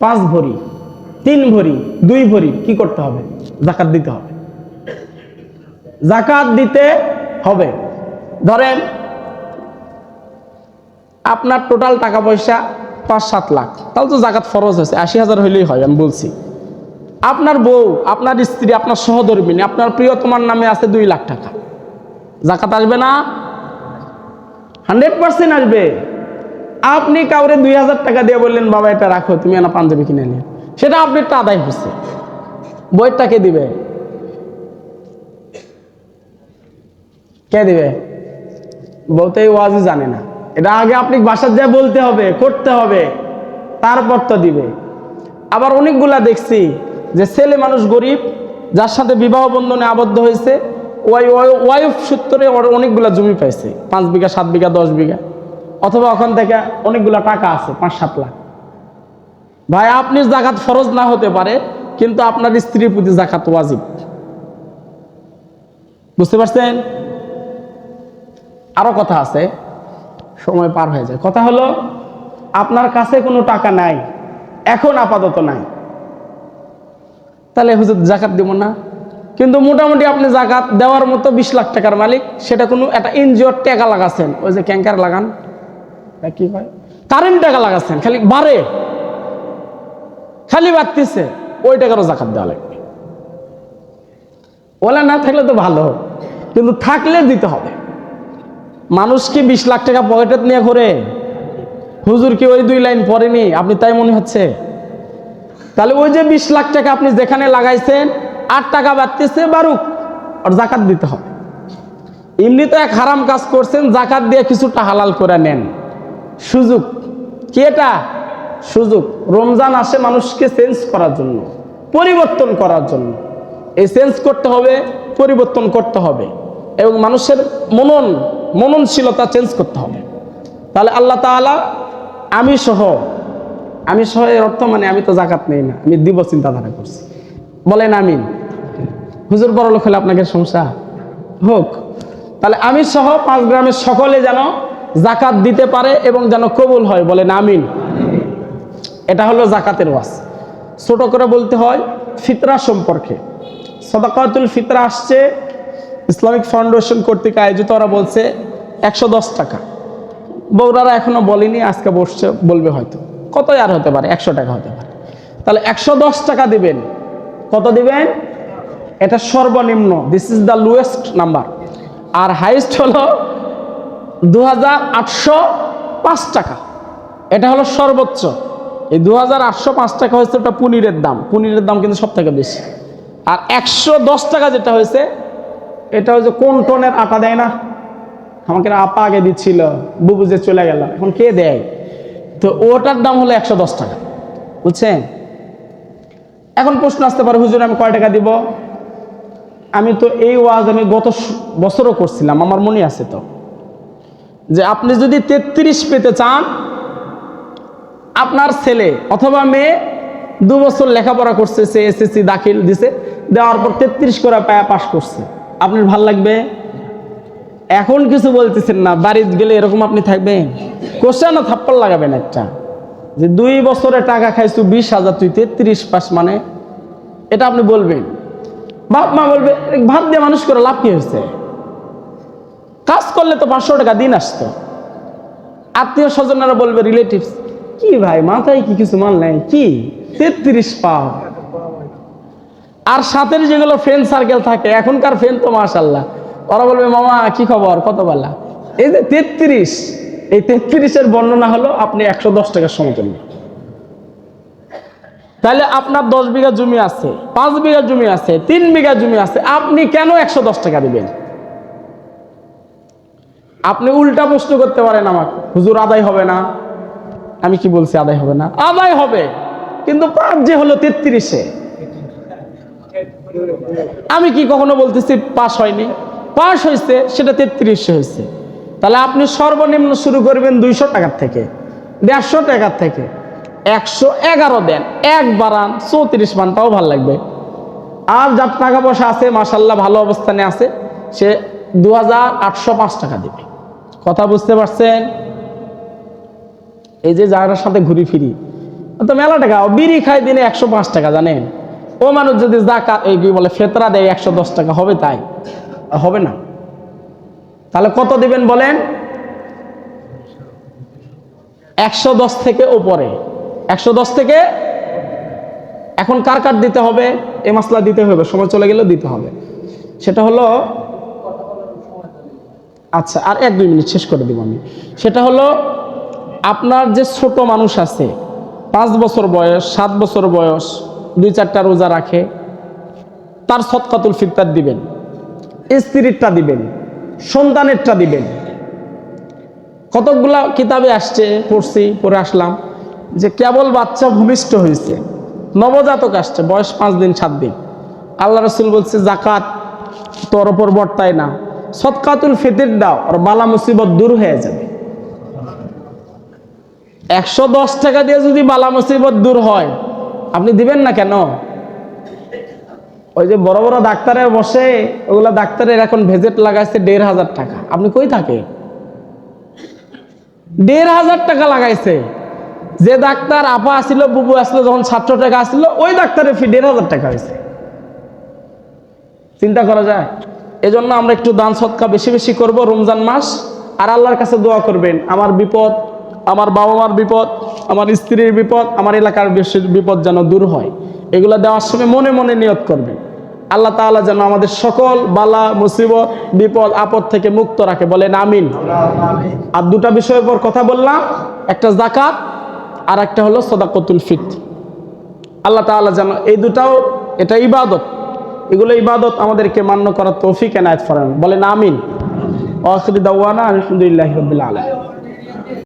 পাঁচ ভরি, তিন ভরি, দুই ভরি কি করতে হবে? জাকাত দিতে হবে। জাকাত দিতে হবে। ধরেন আপনার টোটাল টাকা পয়সা পাঁচ সাত লাখ, তাহলে তো জাকাত ফরজ হয়েছে, আশি হাজার হইলেই হয়, আমি বলছি। আপনার বউ, আপনার স্ত্রী, আপনার সহধর্মিনী, আপনার প্রিয়তমার নামে আছে দুই লাখ টাকা। জাকাত আসবে না? হান্ড্রেড পার্সেন্ট আসবে। আপনি কাউরে দুই হাজার টাকা দিয়ে বললেন, বাবা, এটা রাখো, তুমি না পাঞ্জাবি কিনে নিয়ে সেটা আপনারটা আদায় হচ্ছে বইয়েরটা কে দিবে? কে দিবে? বলতে ওয়াজই জানে না। এটা আগে আপনি বাসার যা বলতে হবে, করতে হবে, তারপর তো দিবে। আবার অনেকগুলা দেখছি যে ছেলে মানুষ গরিব, যার সাথে বিবাহ বন্ধনে আবদ্ধ হয়েছে ওয়াই- ওয়াইফ সূত্রে অনেকগুলা জমি পাইছে, পাঁচ বিঘা, সাত বিঘা, দশ বিঘা। অথবা ওখান থেকে অনেকগুলা টাকা আছে, পাঁচ সাত লাখ। ভাই, আপনি জাকাত ফরজ না হতে পারে, কিন্তু আপনার স্ত্রীর প্রতি জাকাত ওয়াজিব। বুঝতে পারছেন? আরও কথা আছে, সময় পার হয়ে যায়। কথা হলো, আপনার কাছে কোনো টাকা নাই, এখন আপাতত নাই। তাহলে হুজুর জাকাত দিব না। কিন্তু মোটামুটি আপনি জাকাত দেওয়ার মতো বিশ লাখ টাকার মালিক, সেটা কোনো একটা এনজিওর টাকা লাগাচ্ছেন ওই যে ক্যাঙ্কার লাগান। কি হয়? কারেন্ট টাকা লাগাচ্ছেন, খালি বাড়ে খালি বাড়তেছে ওই টাকারও জাকাত দেওয়া লাগবে। ওলা না থাকলে তো ভালো, কিন্তু থাকলে দিতে হবে। মানুষ কি বিশ লাখ টাকা পকেটে নিয়ে ঘুরে? হুজুর কি ওই দুই লাইন পড়েনি? আপনি তাই মনে হচ্ছে? তাহলে ওই যে বিশ লাখ টাকা আপনি যেখানে লাগাইছেন, আট টাকা বাড়তেছে বারুক আর জাকাত দিতে হবে। এমনি তো এক হারাম কাজ করছেন, জাকাত দিয়ে কিছুটা হালাল করে নেন। সুযোগ। কি এটা? সুযোগ। রমজান আসে মানুষকে চেঞ্জ করার জন্য, পরিবর্তন করার জন্য। এই চেঞ্জ করতে হবে, পরিবর্তন করতে হবে। এবং মানুষের মনন, মননশীলতা চেঞ্জ করতে হবে। তাহলে আল্লাহ তাআলা আমি সহ আমি সহ এর অর্থ মানে আমি তো জাকাত নেই না, আমি দিব চিন্তাধারা করছি। বলেন আমিন। হুজুর বড় লোক হলে আপনাকে সমস্যা? হোক। তাহলে আমি সহ পাঁচ গ্রামের সকলে যেন জাকাত দিতে পারে এবং যেন কবুল হয়, বলেন আমিন। এটা হলো জাকাতের ওয়াজ। ছোট করে বলতে হয়, ফিতরা সম্পর্কে। সদাকাতুল ফিতরা আসছে, ইসলামিক ফাউন্ডেশন কর্তৃক আয়োজিত, ওরা বলছে একশো দশ টাকা। বৌরারা এখনও বলেনি, আজকে বসছে, বলবে হয়তো। কত আর হতে পারে? একশো টাকা হতে পারে। তাহলে একশো দশ টাকা দিবেন। কত দিবেন? এটা সর্বনিম্ন। This is the lowest number R highest হলো দু পাঁচ টাকা। এটা হলো সর্বোচ্চ। এই দু হাজার আটশো পাঁচ টাকা হয়েছে ওটা পনিরের দাম। পনিরের দাম কিন্তু সব থেকে বেশি। আর একশো দশ টাকা যেটা হয়েছে, এটা হচ্ছে কোন টনের আটা দেয় না? আমাকে আপা আগে দিচ্ছিল, বুবু যে চলে গেল, এখন কে দেয়? তো ওটার দাম হলো একশো দশ টাকা। বুঝছেন? এখন প্রশ্ন আসতে পারে, হুজুর, আমি কয় টাকা দিব? আমি তো এই ওয়াজ আমি গত বছরও করছিলাম, আমার মনে আছে তো। যে আপনি যদি তেত্রিশ পেতে চান আপনার ছেলে অথবা মেয়ে দু বছর লেখাপড়া করছে সে এসএসসি দাখিল দিছে দেওয়ার পর তেত্রিশ করে পায়া পাশ করছে। আপনার ভালো লাগবে? এখন কিছু বলতেছেন না বাড়িতে গেলে এরকম আপনি থাকবেন? কোশ্চেন না থাপ্পড় লাগাবেন একটা। যে দুই বছরে টাকা খাইছু বিশ হাজার তুই তেত্রিশ পাস মানে? এটা আপনি বলবেন। বাপ মা বলবে "এ, ভাত দিয়ে মানুষ করে লাভ কি হয়েছে? কাজ করলে তো পাঁচশো টাকা দিন আসতো। আত্মীয় স্বজনেরা বলবে রিলেটিভস কি ভাই, মাথায় কি কিছু মাল নাই? কি? তেত্রিশ পাও। আর সাথের যেগুলো ফ্রেন্ড সার্কেল থাকে, এখনকার ফ্রেন্ড তো মাশাল্লাহ ওরা বলবে, মামা, কি খবর? কত বেলা এই যে তেত্রিশ, এই তেত্রিশের বর্ণনা হলো, আপনি একশো দশ টাকার সমতুল্য তাহলে আপনার দশ বিঘা জমি আছে, পাঁচ বিঘা জমি আছে, তিন বিঘা জমি আছে, আপনি কেন একশো দশ টাকা দিবেন? আপনি উল্টা প্রশ্ন করতে পারেন আমাকে, হুজুর, আদায় হবে না? আমি কি বলছি, আদায় হবে না? আদায় হবে, কিন্তু পাপ যে হলো তেত্রিশে। আমি কি কখনো বলতেছি, পাস হয়নি? পাস হয়েছে সেটা তেত্রিশে হয়েছে তাহলে আপনি সর্বনিম্ন শুরু করবেন দুইশো টাকার থেকে, দেড়শো টাকার থেকে, একশো এগারো দেন, এক বাড়ান চৌত্রিশ মান তাও ভালো লাগবে। আর যার টাকা পয়সা আছে মাসাল্লাহ ভালো অবস্থানে আছে, সে দু পাঁচ টাকা দেবে। কথা বুঝতে পারছেন? এই যে যার সাথে ঘুরি ফিরি। তো মেলা টাকা বিড়ি খায় দিনে একশো পাঁচ টাকা, জানেন? ও মানুষ যদি জাকাত, এই বলে, ফেতরা দেয় একশো দশ টাকা, হবে তাই? হবে না। তাহলে কত দিবেন বলেন? একশো দশ থেকে ওপরে। একশো দশ থেকে? এখন কার কার দিতে হবে? এ মশলা দিতে হবে, সময় চলে গেলেও দিতে হবে। সেটা হলো আচ্ছা আর এক দুই মিনিট শেষ করে দেবো আমি। সেটা হলো, আপনার যে ছোট মানুষ আছে, পাঁচ বছর বয়স, সাত বছর বয়স, দুই চারটা রোজা রাখে, তার সৎকাতুল ফিতর দিবেন, স্ত্রীরটা দিবেন, সন্তানেরটা দিবেন। কতকগুলা কিতাবে আসছে, পড়ছি, পড়ে আসলাম, যে কেবল বাচ্চা ভূমিষ্ঠ হয়েছে, নবজাতক আসছে, বয়স পাঁচ দিন, সাত দিন। আল্লাহ রসুল বলছে, জাকাত তোর ওপর বর্তায় না। সৎকাতুল ফিতির দাও, আর বালা মুসিবত দূর হয়ে যাবে। একশো দশ টাকা দিয়ে যদি বালা মুসিবত দূর হয়, আপনি দিবেন না কেন? ওই যে বড় বড় ডাক্তারে বসে, ওগুলা ডাক্তারের এখন ভেজেট লাগাইছে দেড় হাজার টাকা। আপনি কই থাকে দেড় হাজার টাকা লাগাইছে। যে ডাক্তার আপা আসিল, বুবু আসলো, যখন ছাত্র টাকা আসছিল ওই ডাক্তারের ফি দেড় হাজার টাকা হয়েছে। চিন্তা করা যায়? এজন্য আমরা একটু দান সৎকা বেশি বেশি করব রমজান মাস। আর আল্লাহর কাছে দোয়া করবেন, আমার বিপদ, আমার বাবা মার বিপদ, আমার স্ত্রীর বিপদ, আমার এলাকার বিপদ যেন দূর হয়। এগুলো দেওয়ার সময় মনে মনে নিয়ত করবেন। আল্লাহ তাআলা যেন আমাদের সকল বালা, মুসিবত, বিপদ, আপদ থেকে মুক্ত রাখে। বলেন আমিন। আর দুটা বিষয়ের পর কথা বললাম, একটা জাকাত আর একটা হলো সদাকতুল ফিত আল্লাহ তাআলা যেন এই দুটাও, এটা ইবাদত। এগুলো ইবাদত আমাদেরকে মান্য করার তৌফিক এনায়ত করেন। বলেন আমিন। দাওয়ানা আলহামদুলিল্লাহ রবিল আলম